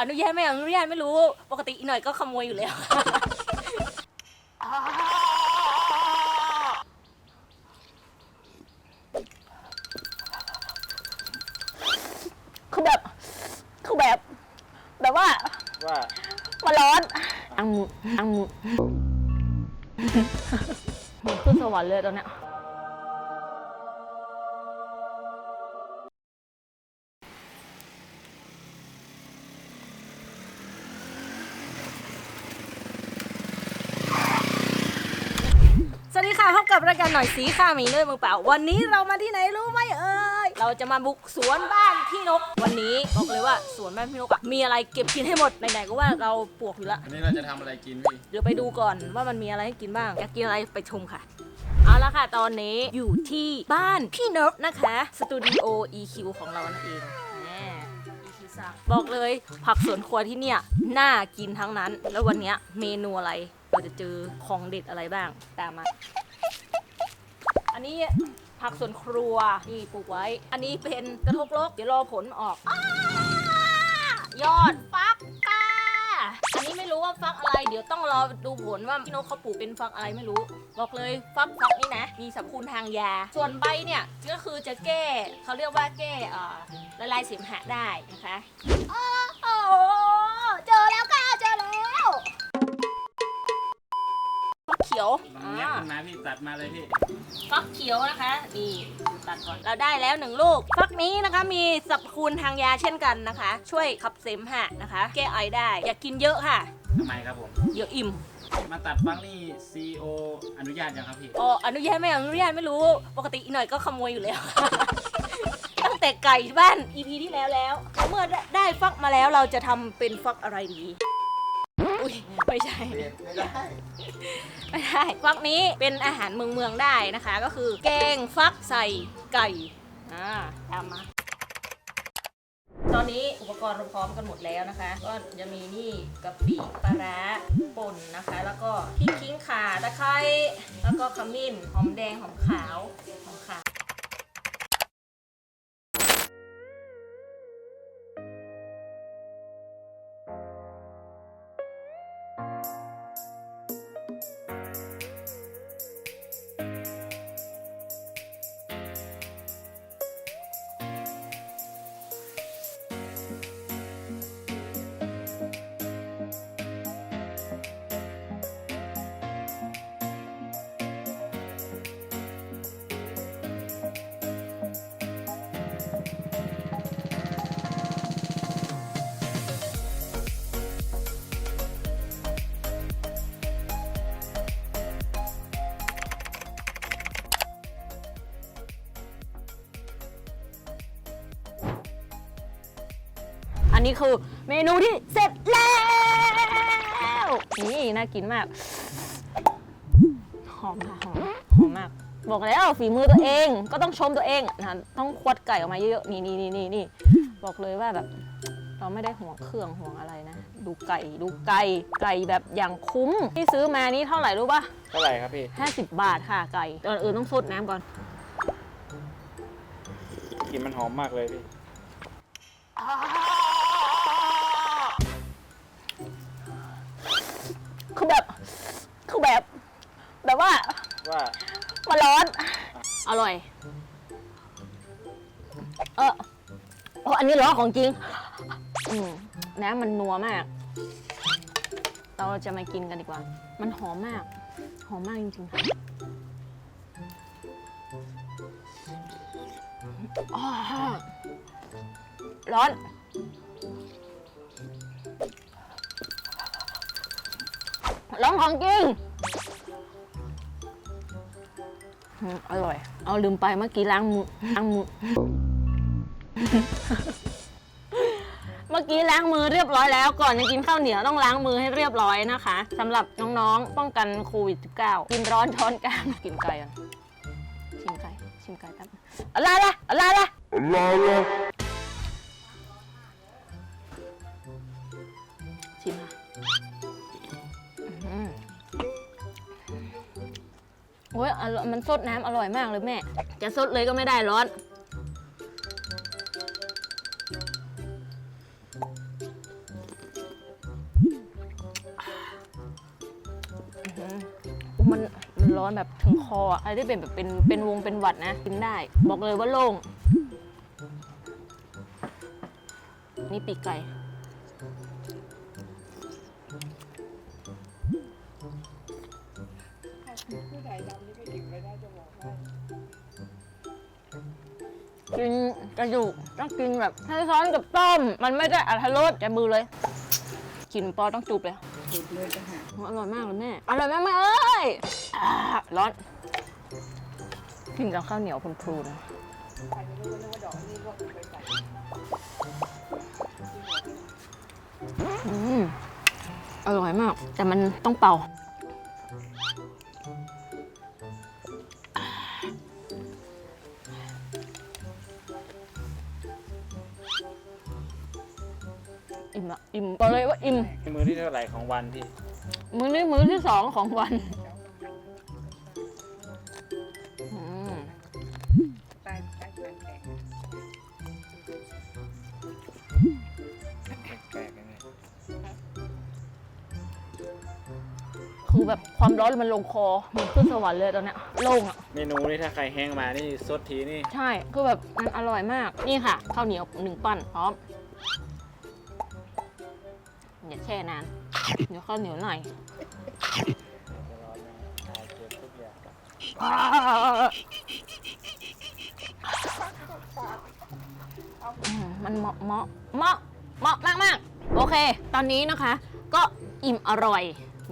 อนุญาตไม่อนุญาตไม่รู้ ปกติอีหน่อยก็ขโมยอยู่แล้ว คือแบบคือแบบ แบบว่าว่ามันร้อนอังมุอังมุเหมือนขึ้นสวรรค์เลยตอนเนี้ย กับรายการหน่อยสีข้ามีเนื่อยมือเปล่า วันนี้เรามาที่ไหนรู้ไหมเอ่ย เราจะมาบุกสวนบ้านพี่นก วันนี้บอกเลยว่าสวนบ้านพี่นกอะมีอะไรเก็บกินให้หมด ไหนๆก็ว่าเราปวกอยู่ละอันนี้เราจะทำอะไรกินพี่เดี๋ยวไปดูก่อนว่ามันมีอะไรให้กินบ้าง อยากกินอะไรไปชมค่ะ เอาละค่ะ ตอนนี้อยู่ที่บ้านพี่นกนะคะ สตูดิโอ EQ ของเรานั่นเองแน่ EQ สั่งบอกเลยผักสวนครัวที่เนี่ยน่ากินทั้งนั้น แล้ววันเนี้ยเมนูอะไร เราจะเจอของเด็ดอะไรบ้าง ตามมา อันนี้ผักสวนครัวนี่ปลูกไว้ อันนี้เป็นกระทกลกเดี๋ยวรอผลออกอ้ายอดฟักค่ะอันนี้ไม่รู้ว่าฟักอะไร เดี๋ยวต้องรอดูผลว่าพี่นกเขาปลูกเป็นฟักอะไรไม่รู้ บอกเลยฟักฟักนี่นะ มีสรรพคุณทางยา ส่วนใบเนี่ยก็คือจะแก้เขาเรียกว่าแก้ละลายเสมหะได้นะคะโอ้โหเจอแล้วค่ะเจอแล้วฟักเขียวลอง แงะมันมาพี่ตัดมาเลยพี่ฟักเขียวนะคะนี่ตัดก่อนเราได้แล้วหนึ่งลูก ฟักนี้นะคะมีสรรพคุณทางยาเช่นกันนะคะ ช่วยขับเสมหะนะคะ แก้ไอได้ อย่ากินเยอะค่ะ ทำไมครับผม เดี๋ยวอิ่ม มาตัดฟังนี่ CEO อนุญาตยังครับพี่อ๋ออนุญาตไม่อนุญาตไม่รู้ ปกติอีหน่อยก็ขโมยอยู่แล้ว ตั้งแต่ไก่บ้าน EP ที่แล้วแล้ว เมื่อได้ได้ฟักมาแล้วเราจะทำเป็นฟักอะไรดีอุ้ ยไม่ใช่ไม่ได้ไม่ได้ฟักนี้เป็นอาหารเมืองเมืองๆได้นะคะ ก็คือแกงฟักใส่ไก่ อ่าตามมา ตอนนี้อุปกรณ์เราพร้อมกันหมดแล้วนะคะ ก็จะมีนี่กะปิปลาร้าป่นนะคะ แล้วก็พริกขิงข่าตะไคร้แล้วก็ขมิ้นหอมแดงหอมขาวหอมขาว นนี้คือเมนูที่เสร็จแล้ว นี่น่ากินมาก หอมค่ะหอมหอมมาก บอกแล้วฝีมือตัวเองก็ต้องชมตัวเองนะต้องควัดไก่ออกมาเยอะๆ นี่นี่นี่นี่นี่บอกเลยว่าแบบ เราไม่ได้ห่วงเครื่องห่วงอะไรนะ ดูไก่ดูไก่ไก่แบบอย่างคุ้มที่ซื้อมานี่เท่าไหร่รู้ปะเท่าไหร่ครับพี่50 บาทค่ะไก่ก่อนอื่นต้องซดน้ำก่อน กลิ่นมันหอมมากเลยพี่ คือแบบคือแบบ แบบว่าว่ามันร้อน อร่อย เออโอ้อันนี้ร้อนของจริง อืมน้ำมันนัวมาก เราจะมากินกันดีกว่า มันหอมมาก หอมมากจริงๆค่ะอ้าวร้อน ร้อนของจริงอืมอร่อย เอาลืมไปเมื่อกี้ล้างมือล้างมือ เมื่อกี้ล้างมือเรียบร้อยแล้วก่อนจะกินข้าวเหนียวต้องล้างมือให้เรียบร้อยนะคะสำหรับน้องๆ ป้องกันโควิด -19 กินร้อนช้อนกลางกินไก่ก่อนชิมไก่ชิมไก่แป๊บอะไรล่ะอะไรล่ะชิม ฮ้อร่ยมันซดน้ำอร่อยมากเลยแม่ จะซดเลยก็ไม่ได้ร้อน มันมันร้อนแบบถึงคอออะไรที่เป็นแบบเป็นเป็นวงเป็นหวัดนะ กินได้ บอกเลยว่าโล่ง นี่ปีกไก่ กระดูกต้องกินแบบให้ซ้อนกับต้ม มันไม่ได้อัตรสแกมือเลยกินปอต้องจูบเลยจุดเลยจะหาอร่อยมากเลยแม่อร่อยมากแม่เอ้ยอ่าร้อนกินกับข้าวเหนียวพรูนใครไม่รู้ว่านึกว่าดอกนี่ก็ไปใส่ๆอืมอร่อยมาก แต่มันต้องเป่า อิ่มอะอิ่มบอกเลยว่าอิ่ม มือที่เท่าไหร่ของวันพี่ มื้อนี้มื้อที่สองของวันอืมใต้ใต้แข็งแปลกๆยังไงคือแบบความร้อนมันลงคอเหมือนขึ้นสวรรค์เลยตอนเนี้ยโล่งอะ เมนูนี่ถ้าใครแห้งมานี่ซดทีนี่ ใช่ คือแบบมันอร่อยมาก นี่ค่ะข้าวเหนียวหนึ่งปั้นพร้อม อย่าแช่นานเดี๋ยวข้าวเหนียวหน่อยอืมมันเหมาะเหมาะเหมาะเหมาะมากมากๆโอเค ตอนนี้นะคะ ก็อิ่มอร่อย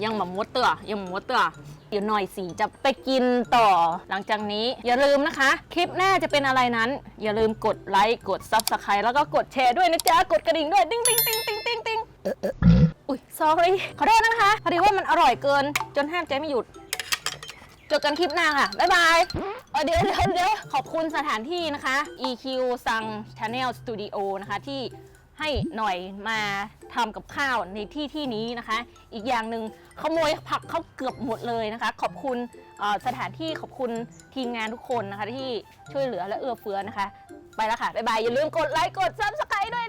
ยังหมมดเตือยังหมมดเตือเดี๋ยวหน่อยสิจะไปกินต่อ หลังจากนี้อย่าลืมนะคะ คลิปหน้าจะเป็นอะไรนั้น อย่าลืมกดไลค์กด subscribe แล้วก็กดแชร์ด้วยนะจ๊ะ กดกระดิ่งด้วย ติ้งติ้งติ้งติ้งติ้งติ้ง อุ้ย sorry ขอโทษนะคะ พอดีว่ามันอร่อยเกิน จนห้ามใจไม่หยุดเจอกันคลิปหน้าค่ะ บ๊ายบายเออเดี๋ยวเดี๋ยวเดี๋ยวขอบคุณสถานที่นะคะ EQ ซัง Channel Studio นะคะที่ให้หน่อยมาทำกับข้าวในที่ที่นี้นะคะ อีกอย่างหนึ่งขโมยผักเขาเกือบหมดเลยนะคะ ขอบคุณสถานที่ขอบคุณทีมงานทุกคนนะคะ ที่ช่วยเหลือและเอื้อเฟื้อนะคะ ไปแล้วค่ะ บ๊ายบาย อย่าลืมกดไลค์ กด Subscribe ด้วย